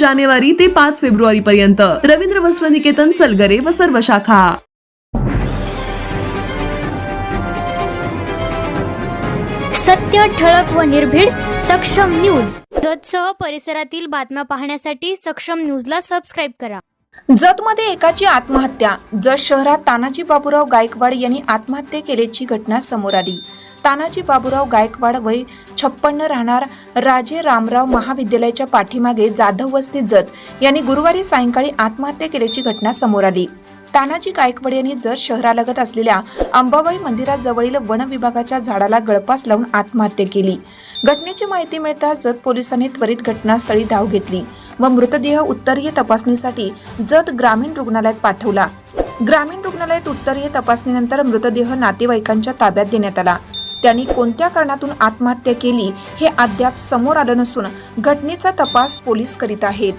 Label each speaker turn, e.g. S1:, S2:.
S1: जानेवारी ते पाच फेब्रुवारी पर्यंत रवींद्र वस्त्र निकेतन सलगरे व सर्व शाखा.
S2: सत्य ठळक व निर्भीड सक्षम न्यूज. जतसह परिसरातील बातम्या पाहण्यासाठी सक्षम न्यूजला सबस्क्राईब करा.
S3: जतमध्ये एकाची आत्महत्या जत शहरात तानाजी बाबूराव गायकवाड यांनी आत्महत्या केल्याची घटना समोर आली. तानाजी बाबूराव गायकवाड वय छप्पन्न राहणार राजे रामराव महाविद्यालयाच्या पाठीमागे जाधव वस्ती जत यांनी गुरुवारी सायंकाळी आत्महत्या केल्याची घटना समोर आली. तानाजी गायकवाड यांनी जत शहरालगत असलेल्या अंबाबाई मंदिराजवळील वन विभागाच्या झाडाला गळपास लावून आत्महत्या केली. घटनेची माहिती मिळताच जत पोलिसांनी त्वरित घटनास्थळी धाव घेतली. व मृतदेह उत्तरीय तपासणीसाठी जत ग्रामीण रुग्णालयात पाठवला. ग्रामीण रुग्णालयात उत्तरीय तपासणीनंतर मृतदेह नातेवाईकांच्या ताब्यात देण्यात आला. त्यांनी कोणत्या कारणातून आत्महत्या केली हे अद्याप समोर आलं नसून घटनेचा तपास पोलीस करीत आहेत.